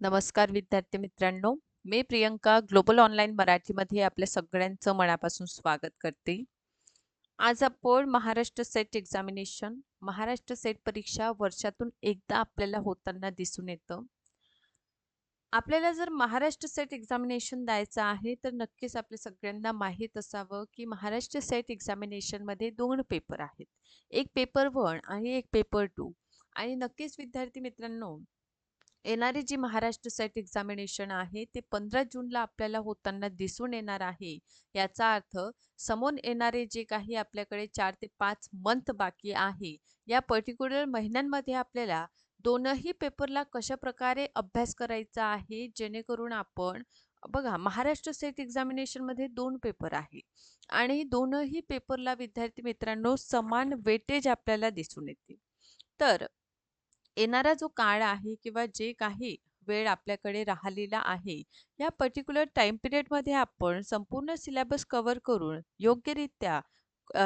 नमस्कार विद्यार्थी मित्रांनो. मी प्रियंका ग्लोबल ऑनलाईन मराठीमध्ये आपल्या सगळ्यांचं मनापासून स्वागत करते. आज आपण Maharashtra SET examination Maharashtra SET परीक्षा वर्षातून एकदा आपल्याला होताना दिसून येतं. आपल्याला जर महाराष्ट्र सेट एक्झामिनेशन द्यायचं आहे तर नक्कीच आपल्या सगळ्यांना माहीत असावं की महाराष्ट्र सेट एक्झामिनेशनमध्ये दोन पेपर आहेत. एक पेपर वन आणि एक पेपर टू आणि नक्कीच विद्यार्थी मित्रांनो येणारी जी महाराष्ट्र सेट एक्झामिनेशन आहे ते पंधरा जूनला आपल्याला होताना दिसून येणार आहे. याचा अर्थ समोर येणारे जे काही आपल्याकडे चार ते पाच मंथ बाकी आहे या पर्टिक्युलर महिन्यांमध्ये आपल्याला दोनही पेपरला कशा प्रकारे अभ्यास करायचा आहे जेणेकरून आपण बघा महाराष्ट्र सेट एक्झामिनेशनमध्ये दोन पेपर आहे आणि दोनही पेपरला विद्यार्थी मित्रांनो समान वेटेज आपल्याला दिसून येते. तर येणारा जो काळ आहे किंवा जे काही वेळ आपल्याकडे राहिलेला आहे या पर्टिक्युलर टाइम पिरियडमध्ये आपण संपूर्ण सिलेबस कव्हर करून योग्यरित्या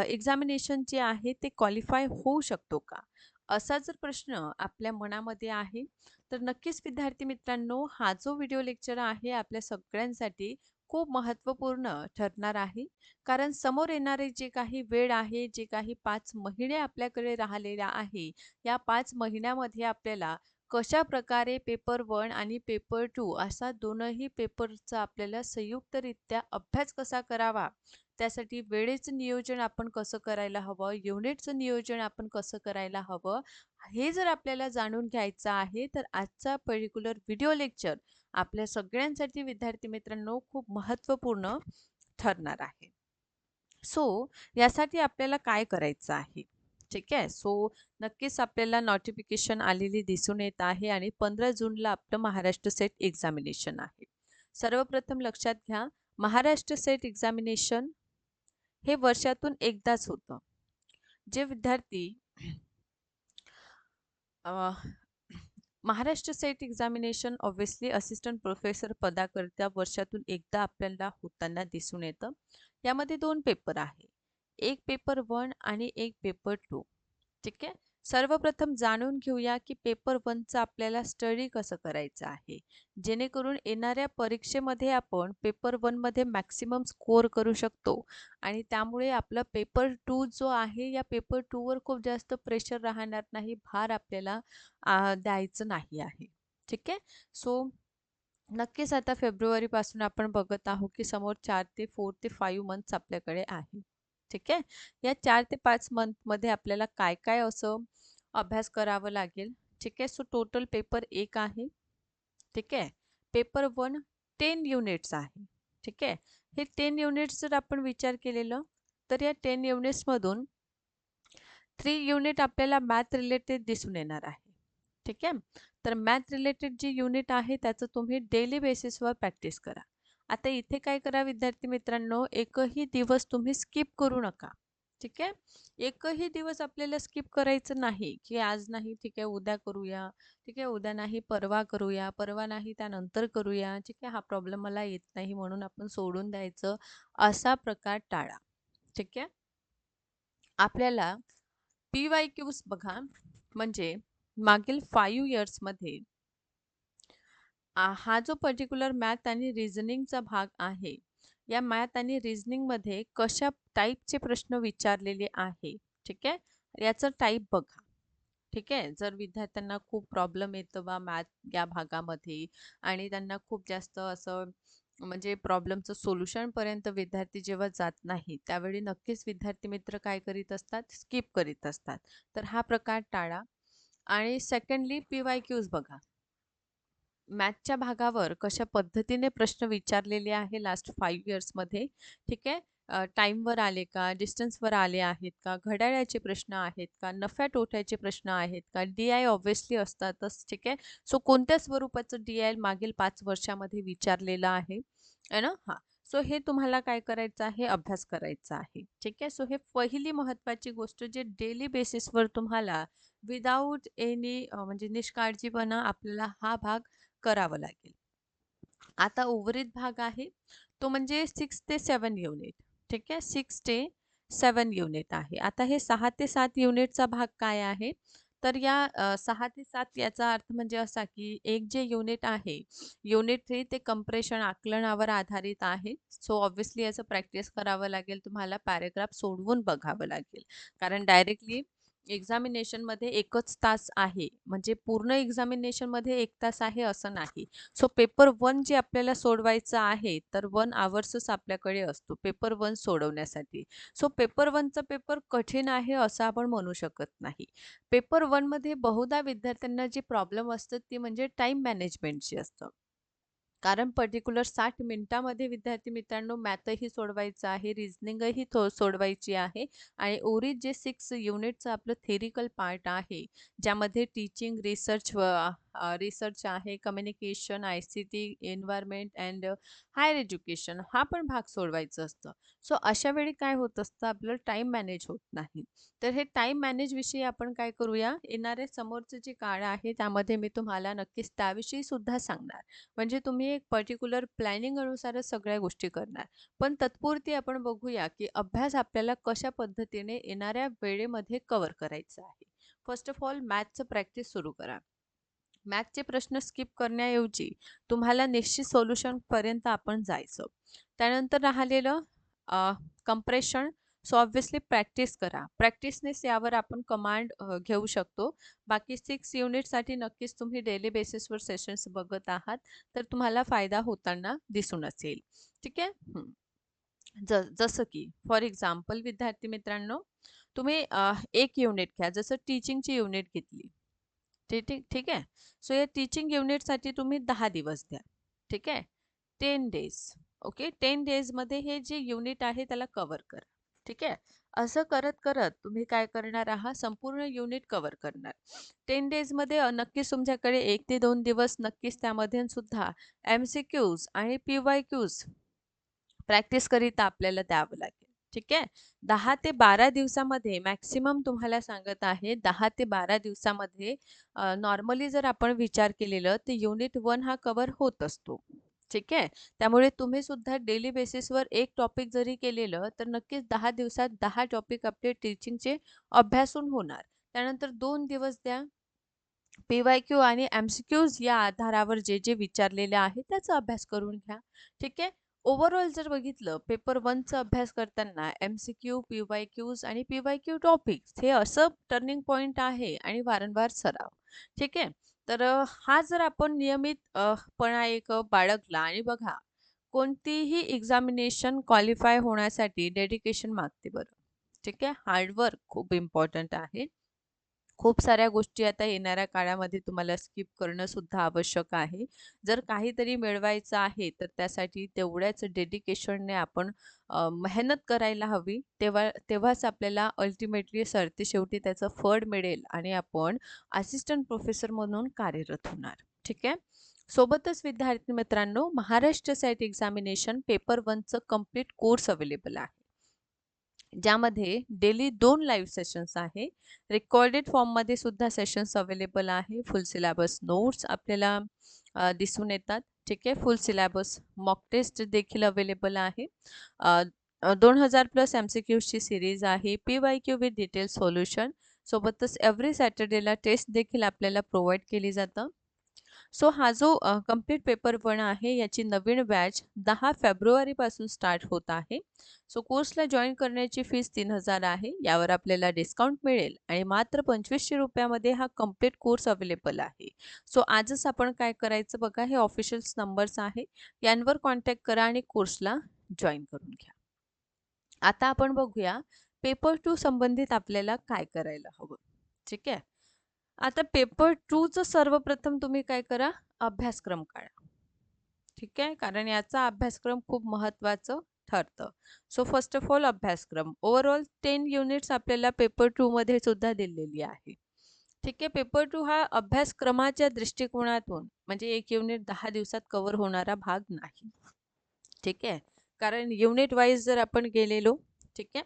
एक्झामिनेशन जे आहे ते क्वालिफाय होऊ शकतो का? असा जर प्रश्न आपल्या मनामध्ये आहे तर नक्कीच विद्यार्थी मित्रांनो हा जो व्हिडिओ लेक्चर आहे आपल्या सगळ्यांसाठी खूप महत्त्वपूर्ण ठरणार आहे. कारण समोर येणारे जे काही वेळ आहे जे काही पाच महिने आपल्याकडे राहिलेल्या आहे या पाच महिन्यामध्ये आपल्याला कशा प्रकारे पेपर वन आणि पेपर टू असा दोनही पेपरचा आपल्याला संयुक्तरित्या अभ्यास कसा करावा त्यासाठी वेळेचं नियोजन आपण कसं करायला हवं युनिटचं नियोजन आपण कसं करायला हवं हे जर आपल्याला जाणून घ्यायचं आहे तर आजचा पर्टिक्युलर व्हिडिओ लेक्चर आपल्या सगळ्यांसाठी विद्यार्थी मित्रांनो खूप महत्त्वपूर्ण ठरणार आहे. सो यासाठी आपल्याला काय करायचं आहे? ठीक आहे? सो नक्कीच आपल्याला नोटिफिकेशन आलेली दिसून येत आहे आणि पंधरा जूनला आपलं महाराष्ट्र सेट एक्झामिनेशन आहे. सर्वप्रथम लक्षात घ्या महाराष्ट्र सेट एक्झामिनेशन हे वर्षातून एकदाच होतं. जे विद्यार्थी Maharashtra SET examination obviously assistant professor पदाकरिता वर्षातून एकदा आपल्याला होताना दिसून येतं. यामध्ये दोन पेपर आहे. एक पेपर वन आणि एक पेपर टू ठीक आहे? सर्वप्रथम जाणून घेऊया की पेपर वनचं आपल्याला स्टडी कसं करायचं आहे. जेणेकरून येणाऱ्या परीक्षेमध्ये आपण पेपर वनमध्ये मॅक्सिमम स्कोअर करू शकतो. आणि त्यामुळे आपला पेपर टू जो आहे या पेपर टूवर खूप जास्त प्रेशर राहणार नाही भार आपल्याला द्यायचं नाही आहे. ठीक आहे? सो नक्कीच आता फेब्रुवारीपासून आपण बघत आहोत की समोर चार ते फोर ते फाईव्ह मंथ्स आपल्याकडे आहे. ठीक आहे? या चार ते पाच मंथमध्ये आपल्याला काय काय असं अभ्यास करावं लागेल? ठीक आहे? सो टोटल पेपर एक आहे. ठीक आहे? पेपर वन टेन युनिट्स आहे. ठीक आहे? हे टेन युनिट्स जर आपण विचार केलेलं तर या टेन युनिट्समधून थ्री युनिट आपल्याला मॅथ रिलेटेड दिसून येणार आहे. ठीक आहे? तर मॅथ रिलेटेड जी युनिट आहे त्याचं तुम्ही डेली बेसिसवर प्रॅक्टिस करा. आता इथे काय करा विद्यार्थी मित्रांनो एकही दिवस तुम्ही स्किप करू नका. ठीक आहे? एकही दिवस आपल्याला स्किप करायचं नाही की आज नाही ठीक आहे उद्या करूया ठीक आहे उद्या नाही परवा करूया परवा नाही त्यानंतर करूया ठीक आहे हा प्रॉब्लेम मला येत नाही म्हणून आपण सोडून द्यायचं असा प्रकार टाळा. ठीक आहे? आपल्याला पी वाय क्यूज बघा म्हणजे मागील फाईव्ह इयर्समध्ये हा जो पर्टिक्युलर मॅथ आणि रिझनिंगचा भाग आहे या मॅथ आणि रिझनिंगमध्ये कशा टाईपचे प्रश्न विचारलेले आहे ठीक आहे? याचं टाईप बघा ठीक आहे? जर विद्यार्थ्यांना खूप प्रॉब्लेम येतो बा मॅथ या भागामध्ये आणि त्यांना खूप जास्त असं म्हणजे प्रॉब्लेमचं सोल्युशनपर्यंत विद्यार्थी जेव्हा जात नाही त्यावेळी नक्कीच विद्यार्थी मित्र काय करीत असतात? स्किप करीत असतात. तर हा प्रकार टाळा. आणि सेकंडली पी वाय क्यूज बघा. मॅथच्या भागावर कशा पद्धतीने प्रश्न विचारलेले आहे लास्ट फाईव्ह इयर्समध्ये ठीक आहे? टाईमवर आले का? डिस्टन्सवर आले आहेत का? घड्याळ्याचे प्रश्न आहेत का? नफ्या तोट्याचे प्रश्न आहेत का? डी आय ऑब्व्हियसली असतातच ठीक आहे? सो कोणत्या स्वरूपाचं डी आय मागील पाच वर्षामध्ये विचारलेलं आहे? ना? हां. सो हे तुम्हाला काय करायचं आहे? अभ्यास करायचा आहे. ठीक आहे? सो हे पहिली महत्त्वाची गोष्ट जे डेली बेसिसवर तुम्हाला विदाऊट एनी म्हणजे निष्काळजीपणा आपल्याला हा भाग करावं लागेल. आता उर्वरित भाग आहे. तो म्हणजे सिक्स ते सेवन युनिट ठीक आहे? सिक्स ते सेवन युनिट आहे. आता हे सहा ते सात युनिटचा भाग काय आहे? तर या सहा ते सात याचा अर्थ म्हणजे असा की एक जे युनिट आहे, युनिट थ्री ते कंप्रेशन आकलनावर आधारित आहे. सो ऑब्व्हियसली याचं प्रॅक्टिस करावं लागेल. तुम्हाला पॅरेग्राफ सोडवून बघावं लागेल. कारण डायरेक्टली एक्झामिनेशनमध्ये एकच तास आहे. म्हणजे पूर्ण एक्झामिनेशनमध्ये एक तास आहे असं नाही. सो पेपर वन जे आपल्याला सोडवायचं आहे, तर वन आवर्सच आपल्याकडे असतो पेपर वन सोडवण्यासाठी. सो पेपर वनचा पेपर कठीण आहे असं आपण म्हणू शकत नाही. पेपर वनमध्ये बहुधा विद्यार्थ्यांना जी प्रॉब्लेम असतात ती म्हणजे टाईम मॅनेजमेंटची असतं. कारण पर्टिक्युलर साठ मिनिटामध्ये विद्यार्थी मित्रांनो मॅथही सोडवायचं आहे, रिझनिंगही थो सोडवायची आहे आणि ओरिज जे सिक्स युनिटचं आपलं थेरिकल पार्ट आहे, ज्यामध्ये टीचिंग, रिसर्च व रिसर्च आहे, communication, ICT, environment and higher education हा पण भाग सोडवायचं असतं. सो अशा वेळी काय होत असतं आपलं टाईम मॅनेज होत नाही. तर हे टाईम मॅनेजविषयी आपण काय करूया, येणारे समोरचे जे काळ आहे त्यामध्ये मी तुम्हाला नक्कीच त्याविषयी सुद्धा सांगणार. म्हणजे तुम्ही एक पर्टिक्युलर प्लॅनिंग अनुसारच सगळ्या गोष्टी करणार. पण तत्पुरती आपण बघूया की अभ्यास आपल्याला कशा पद्धतीने येणाऱ्या वेळेमध्ये कव्हर करायचा आहे. फर्स्ट ऑफ ऑल मॅथचं प्रॅक्टिस सुरू करा. मॅथचे प्रश्न स्किप करण्याऐवजी तुम्हाला निश्चित सोल्युशनपर्यंत आपण जायचं. त्यानंतर राहिलेलं कंप्रेशन सो ऑब्व्हियसली प्रॅक्टिस करा. प्रॅक्टिसनेच यावर आपण कमांड घेऊ शकतो. बाकी सिक्स युनिटसाठी नक्कीच तुम्ही डेली बेसिसवर सेशन्स बघत आहात, तर तुम्हाला फायदा होताना दिसूनच येईल. ठीक आहे? ज जसं की फॉर एक्झाम्पल विद्यार्थी मित्रांनो, तुम्ही एक युनिट घ्या. जसं टीचिंगची युनिट घेतली. ठीक ठीक आहे? सो या टीचिंग युनिटसाठी तुम्ही दहा दिवस द्या. ठीक आहे? Ten days. ओके. टेन डेजमध्ये हे जे युनिट आहे त्याला कवर करा. ठीक आहे? असं करत-करत तुम्ही काय करणार आहात, संपूर्ण युनिट कवर करणार. टेन डेजमध्ये नक्कीच तुमच्याकडे एक ते दोन दिवस नक्कीच त्यामध्ये सुद्धा एम-सी-क्यूज आणि पी-वाय-क्यूज प्रॅक्टिसकरिता आपल्याला द्यावं लागेल. ठीक आहे? दहा ते 12 दिवसामध्ये मॅक्सिमम तुम्हाला सांगत आहे दहा ते 12 दिवसामध्ये नॉर्मली जर आपण विचार केलेलं तर युनिट वन हा कवर होत असतो. ठीक आहे? त्यामुळे तुम्ही सुद्धा डेली बेसिसवर एक टॉपिक जरी केलेलं तर नक्कीच दहा दिवसात दहा टॉपिक आपले टीचिंगचे अभ्यासून होणार. त्यानंतर दोन दिवस द्या. पी-वाय-क्यू आणि एम-सी-क्यूज या आधारावर जे-जे विचारलेले आहे त्याचा अभ्यास करून घ्या. ठीक आहे? ओव्हरऑल जर बघितलं पेपर वनचा अभ्यास करताना एम-सी-क्यू, पी-वाय-क्यूज आणि पी-वाय-क्यू टॉपिक्स हे असं टर्निंग पॉईंट आहे आणि वारंवार सराव. ठीक आहे? तर हा जर आपण नियमित पणा एक बाळगला आणि बघा कोणतीही एक्झामिनेशन क्वालिफाय होण्यासाठी डेडिकेशन मागते बरं. ठीक आहे? हार्डवर्क खूप इम्पॉर्टंट आहे. खूप साऱ्या गोष्टी आता येणाऱ्या काळामध्ये तुम्हाला स्किप करणं सुद्धा आवश्यक आहे. जर काहीतरी मिळवायचं आहे, तर त्यासाठी तेवढ्याच डेडिकेशनने आपण अ, मेहनत करायला हवी. तेव्हा तेव्हाच आपल्याला अल्टिमेटली सरतेशेवटी त्याचं फळ मिळेल आणि आपण असिस्टंट प्रोफेसर म्हणून कार्यरत होणार. ठीक आहे? सोबतच विद्यार्थी मित्रांनो, महाराष्ट्र सेट एक्झामिनेशन पेपर वनचं कंप्लीट कोर्स अवेलेबल आहे. ज्यामध्ये डेली दोन लाईव्ह सेशन्स आहे. रेकॉर्डेड फॉर्ममध्ये सुद्धा सेशन्स अवेलेबल आहे. फुल सिलेबस नोट्स आपल्याला दिसून येतात. ठीक आहे. फुल सिलेबस मॉक टेस्ट देखील अवेलेबल आहे. दोन हजार प्लस एम-सी-क्यूजची सिरीज आहे. PYQ with detail solution. सोबतच एव्हरी सॅटर्डेला टेस्ट देखील आपल्याला प्रोव्हाइड केली जातं. सो हा जो कंप्लीट कंप्लीट पेपर वन आहे याची नवीन बॅच दहा फेब्रुवारीपासून स्टार्ट होत आहे. सो कोर्सला जॉईन करण्याची फीस तीन हजार आहे. यावर आपल्याला डिस्काउंट मिळेल आणि मात्र पंचवीसशे रुपयामध्ये हा कंप्लीट कोर्स अवेलेबल आहे. सो आजच आपण काय करायचं बघा हे ऑफिशियल्स नंबर्स आहे. यांवर कॉन्टॅक्ट करा आणि कोर्सला जॉईन करून घ्या. आता आपण बघूया पेपर टू संबंधित आपल्याला काय करायला हवं. ठीक आहे? आता पेपर टूचं सर्वप्रथम तुम्ही काय करा, अभ्यासक्रम काढा. ठीक आहे? कारण याचा अभ्यासक्रम खूप महत्त्वाचं ठरतं. सो फर्स्ट ऑफ ऑल अभ्यासक्रम. ओव्हरऑल टेन युनिट्स आपल्याला पेपर 2 मध्ये सुद्धा दिलेली आहे. ठीक आहे? पेपर टू हा अभ्यासक्रमाच्या दृष्टिकोनातून म्हणजे एक युनिट दहा दिवसात कव्हर होणारा भाग नाही. ठीक आहे? कारण युनिट वाईज जर आपण गेलेलो, ठीक आहे?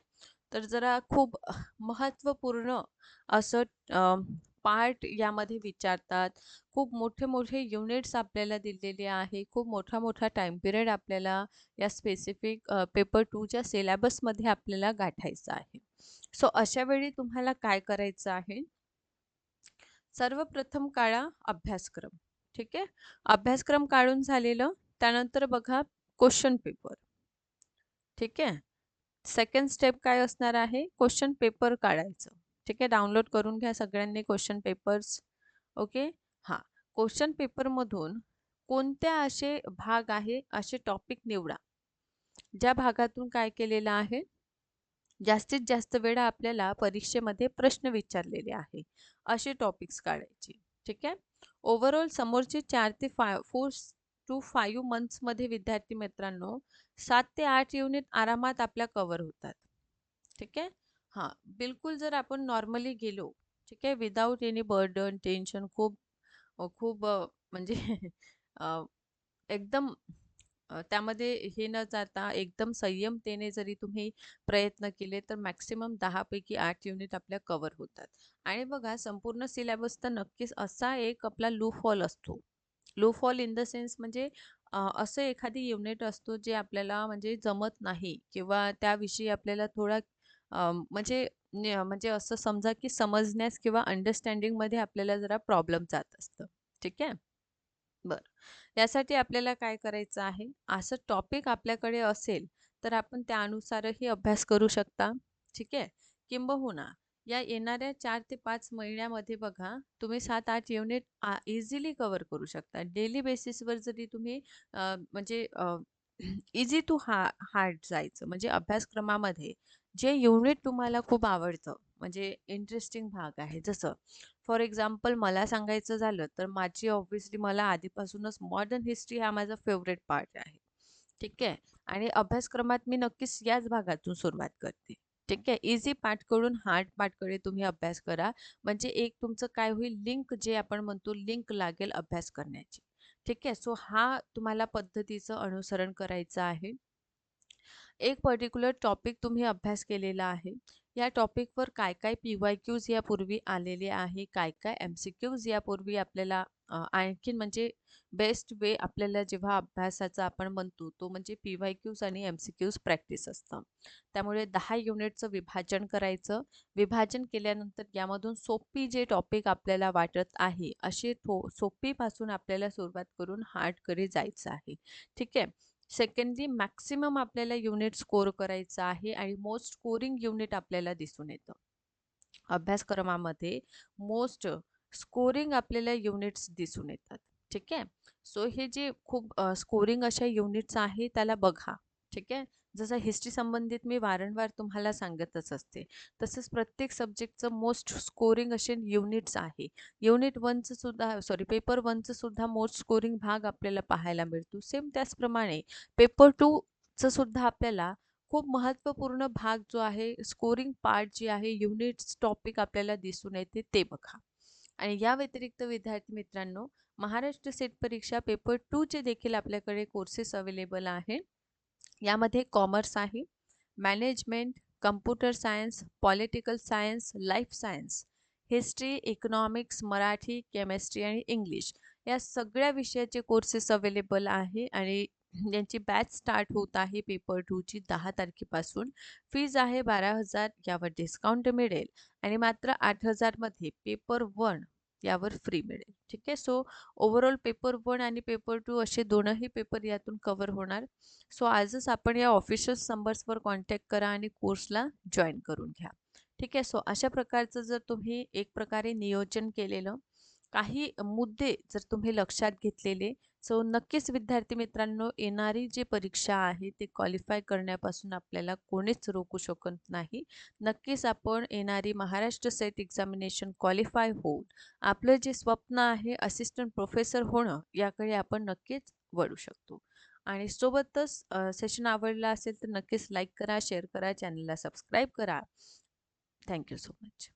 तर जरा खूप महत्त्वपूर्ण असं पार्ट यामध्ये विचारतात. खूप मोठे-मोठे युनिट्स आपल्याला दिलेले आहे. खूप मोठा-मोठा टाईम पिरियड आपल्याला या स्पेसिफिक पेपर टूच्या सिलेबसमध्ये आपल्याला गाठायचं आहे. सो अशा वेळी तुम्हाला काय करायचं आहे? सर्वप्रथम काळा अभ्यासक्रम. ठीक आहे? अभ्यासक्रम काढून झालेलं. त्यानंतर बघा क्वेश्चन पेपर. ठीक आहे? सेकंड स्टेप काय असणार आहे? क्वेश्चन पेपर काढायचं. ठीक आहे? डाउनलोड करून घ्या सगळ्यांनी क्वेश्चन पेपर्स. ओके? हां. क्वेश्चन पेपरमधून कोणत्या असे भाग आहे? असे टॉपिक निवडा. ज्या भागातून काय केलेलं आहे? जास्तीत जास्त वेळा आपल्याला परीक्षेमध्ये प्रश्न विचारलेले आहे. असे टॉपिक्स काढायचे. ठीक आहे? ओव्हरऑल समोरचे चार ते फाय फोर टू फाईव्ह मंथ्समध्ये विद्यार्थी मित्रांनो सात ते आठ युनिट आरामात आपल्या कवर होतात. ठीक आहे? हां बिलकुल जर आपण नॉर्मली गेलो ठीक आहे विदाऊट एनी बर्डन टेन्शन खूप खूप म्हणजे एकदम त्यामध्ये हे न जाता एकदम संयमतेने जरी तुम्ही प्रयत्न केले तर मॅक्सिमम दहापैकी आठ युनिट आपल्या कवर होतात. आणि बघा संपूर्ण सिलेबस तर नक्कीच असा एक आपला लू फॉल असतो. Low fall in the sense म्हणजे असं एखादी युनिट असतो जे आपल्याला म्हणजे जमत नाही किंवा त्याविषयी आपल्याला थोडा म्हणजे म्हणजे असं समजा की समजण्यास किंवा अंडरस्टँडिंगमध्ये आपल्याला जरा प्रॉब्लेम जात असतं. ठीक आहे? बरं. यासाठी आपल्याला काय करायचं आहे? असं टॉपिक आपल्याकडे असेल तर आपण त्यानुसारही अभ्यास करू शकता. ठीक आहे? किंबहुना या येणाऱ्या चार ते पाच महिन्यामध्ये बघा तुम्ही सात आठ युनिट इझिली कवर करू शकता. डेली बेसिसवर जरी तुम्ही म्हणजे इझी टू हा हार्ड जायचं म्हणजे अभ्यासक्रमामध्ये जे युनिट तुम्हाला खूप आवडतं म्हणजे इंटरेस्टिंग भाग आहे. जसं फॉर एक्झाम्पल मला सांगायचं झालं तर माझी ऑब्व्हियसली मला आधीपासूनच मॉडर्न हिस्ट्री हा माझा फेवरेट पार्ट आहे. ठीक आहे? आणि अभ्यासक्रमात मी नक्कीच याच भागातून सुरुवात करते. ठीक आहे? इझी पाठकडून हार्ड पाठकडे तुम्ही अभ्यास करा. म्हणजे एक तुमचं काय होईल लिंक जे आपण म्हणतो लिंक लागेल अभ्यास करण्याची. ठीक आहे? सो हा तुम्हाला पद्धतीचं अनुसरण करायचं आहे. एक पर्टिक्युलर टॉपिक तुम्ही अभ्यास केलेला आहे. या टॉपिकवर काय काय पी वाय क्यूज यापूर्वी आलेले आहे? काय काय एम सी क्यूज यापूर्वी आपल्याला आणखीन म्हणजे बेस्ट वे आपल्याला जेव्हा अभ्यासाचा आपण म्हणतो तो म्हणजे पी वाय क्यूज आणि एम सी क्यूज प्रॅक्टिस असतं. त्यामुळे दहा युनिटचं विभाजन करायचं. विभाजन केल्यानंतर यामधून सोपी जे टॉपिक आपल्याला वाटत आहे असे थो सोपीपासून आपल्याला सुरुवात करून हार्डकडे जायचं आहे. ठीक आहे? सेकंडली मॅक्सिमम आपल्याला युनिट स्कोर करायचं आहे आणि मोस्ट स्कोरिंग युनिट आपल्याला दिसून येतं. अभ्यासक्रमामध्ये मोस्ट स्कोरिंग आपल्याला युनिट्स दिसून येतात. ठीक आहे? सो हे जे खूप स्कोरिंग अशा युनिट्स आहे त्याला बघा. ठीक आहे? जसं हिस्ट्री संबंधित मी वारंवार तुम्हाला सांगतच असते. तसंच प्रत्येक सब्जेक्टचं मोस्ट स्कोरिंग असे युनिट्स आहे. युनिट वनचं सुद्धा सॉरी पेपर वनचं सुद्धा मोस्ट स्कोरिंग भाग आपल्याला पाहायला मिळतो. सेम त्याचप्रमाणे पेपर टूचं सुद्धा आपल्याला खूप महत्त्वपूर्ण भाग जो आहे स्कोरिंग पार्ट जे आहे युनिट्स टॉपिक आपल्याला दिसून येते ते बघा. आणि या व्यतिरिक्त विद्यार्थी मित्रांनो महाराष्ट्र सेट परीक्षा पेपर टूचे देखील आपल्याकडे कोर्सेस अवेलेबल आहेत. यामध्ये कॉमर्स आहे management computer science political science life science history economics Marathi chemistry आणि इंग्लिश या सगळ्या विषयाचे कोर्सेस अवेलेबल आहे आणि यांची बॅच स्टार्ट होत आहे पेपर टूची दहा तारखेपासून. फीज आहे बारा हजार यावर डिस्काउंट मिळेल आणि मात्र आठ हजारमध्ये पेपर वन यावर फ्री मिळेल. ठीक आहे? सो ओव्हरऑल पेपर वन आणि पेपर टू असे दोनही पेपर यातून कवर होणार. सो आजच आपण या ऑफिशियल नंबर्सवर कॉन्टॅक्ट करा आणि कोर्सला जॉईन करून घ्या. ठीक आहे? सो अशा प्रकारचं जर तुम्ही एक प्रकारे नियोजन केलेलं काही मुद्दे जर तुम्ही लक्षात घेतलेले सो नक्कीच विद्यार्थी मित्रांनो येणारी जी परीक्षा आहे ते क्वालिफाय करण्यापासून आपल्याला कोणीच रोखू शकत नाही. नक्कीच आपण येणारी महाराष्ट्र सेट एक्झामिनेशन क्वालिफाय होऊन आपलं जे स्वप्न आहे असिस्टंट प्रोफेसर होणं याकडे आपण नक्कीच वळू शकतो. आणि सोबतच सेशन आवडला असेल तर नक्कीच लाईक करा शेअर करा चॅनलला सबस्क्राईब करा. Thank you so much